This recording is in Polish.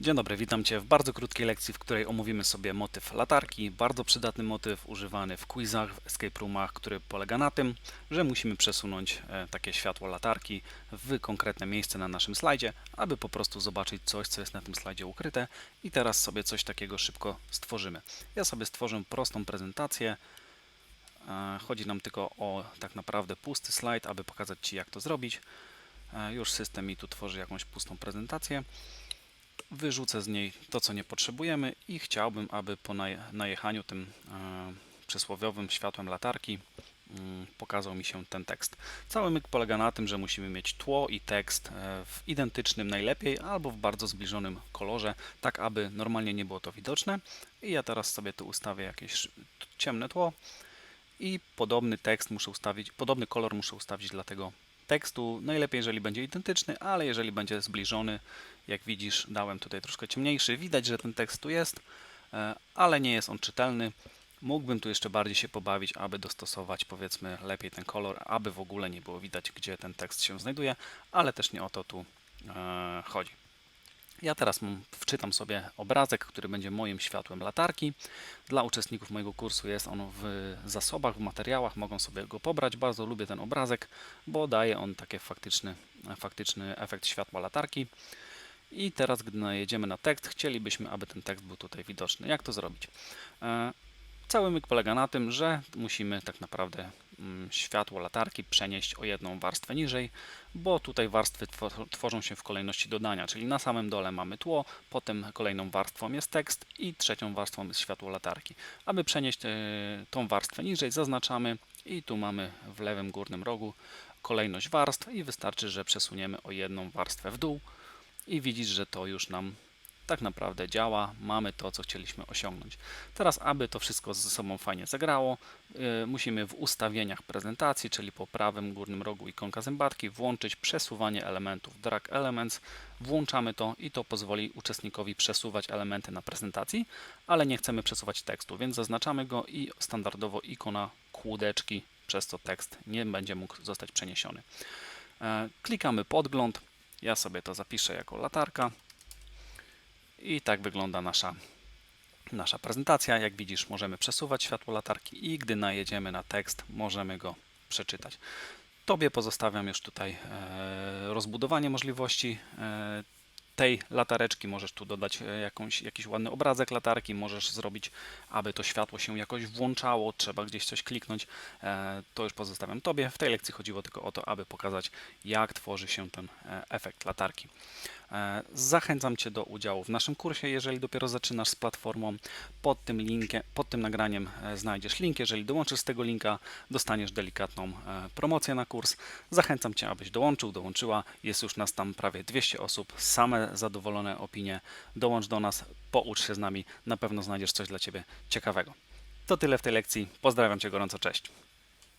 Dzień dobry, witam Cię w bardzo krótkiej lekcji, w której omówimy sobie motyw latarki. Bardzo przydatny motyw używany w quizach, w escape roomach, który polega na tym, że musimy przesunąć e, takie światło latarki w konkretne miejsce na naszym slajdzie, aby po prostu zobaczyć coś, co jest na tym slajdzie ukryte i teraz sobie coś takiego szybko stworzymy. Ja sobie stworzę prostą prezentację. E, Chodzi nam tylko o tak naprawdę pusty slajd, aby pokazać Ci jak to zrobić. E, Już system mi tu tworzy jakąś pustą prezentację wyrzucę z niej to, co nie potrzebujemy i chciałbym, aby po naje- najechaniu tym e, przysłowiowym światłem latarki mm, pokazał mi się ten tekst. Cały myk polega na tym, że musimy mieć tło i tekst e, w identycznym najlepiej albo w bardzo zbliżonym kolorze, tak aby normalnie nie było to widoczne. I ja teraz sobie tu ustawię jakieś ciemne tło i podobny tekst muszę ustawić, podobny kolor muszę ustawić dla tego tekstu. Najlepiej, jeżeli będzie identyczny, ale jeżeli będzie zbliżony, jak widzisz, dałem tutaj troszkę ciemniejszy. Widać, że ten tekst tu jest, e, ale nie jest on czytelny. Mógłbym tu jeszcze bardziej się pobawić, aby dostosować powiedzmy lepiej ten kolor, aby w ogóle nie było widać, gdzie ten tekst się znajduje, ale też nie o to tu e, chodzi. Ja teraz wczytam sobie obrazek, który będzie moim światłem latarki. Dla uczestników mojego kursu jest on w zasobach, w materiałach, mogą sobie go pobrać. Bardzo lubię ten obrazek, bo daje on taki faktyczny, faktyczny efekt światła latarki. I teraz, gdy najedziemy na tekst, chcielibyśmy, aby ten tekst był tutaj widoczny. Jak to zrobić? Cały myk polega na tym, że musimy tak naprawdę mm, światło latarki przenieść o jedną warstwę niżej, bo tutaj warstwy two- tworzą się w kolejności dodania, czyli na samym dole mamy tło, potem kolejną warstwą jest tekst i trzecią warstwą jest światło latarki. Aby przenieść e, tą warstwę niżej, zaznaczamy i tu mamy w lewym górnym rogu kolejność warstw i wystarczy, że przesuniemy o jedną warstwę w dół i widzisz, że to już nam tak naprawdę działa, mamy to, co chcieliśmy osiągnąć. Teraz, aby to wszystko ze sobą fajnie zagrało, yy, musimy w ustawieniach prezentacji, czyli po prawym górnym rogu ikonka zębatki, włączyć przesuwanie elementów. Drag Elements, włączamy to i to pozwoli uczestnikowi przesuwać elementy na prezentacji, ale nie chcemy przesuwać tekstu, więc zaznaczamy go i standardowo ikona kłódeczki, przez co tekst nie będzie mógł zostać przeniesiony. E, Klikamy podgląd, ja sobie to zapiszę jako latarka. I tak wygląda nasza, nasza prezentacja. Jak widzisz, możemy przesuwać światło latarki i gdy najedziemy na tekst, możemy go przeczytać. Tobie pozostawiam już tutaj e, rozbudowanie możliwości e, tej latareczki. Możesz tu dodać e, jakąś, jakiś ładny obrazek latarki, możesz zrobić, aby to światło się jakoś włączało, trzeba gdzieś coś kliknąć. To już pozostawiam Tobie. W tej lekcji chodziło tylko o to, aby pokazać, jak tworzy się ten efekt latarki. E, Zachęcam Cię do udziału w naszym kursie, jeżeli dopiero zaczynasz z platformą. Pod tym, linkiem, pod tym nagraniem e, znajdziesz link. Jeżeli dołączysz z tego linka, dostaniesz delikatną e, promocję na kurs. Zachęcam Cię, abyś dołączył, dołączyła. Jest już nas tam prawie 200 osób, same zadowolone opinie. Dołącz do nas, poucz się z nami, na pewno znajdziesz coś dla Ciebie ciekawego. To tyle w tej lekcji. Pozdrawiam Cię gorąco, cześć.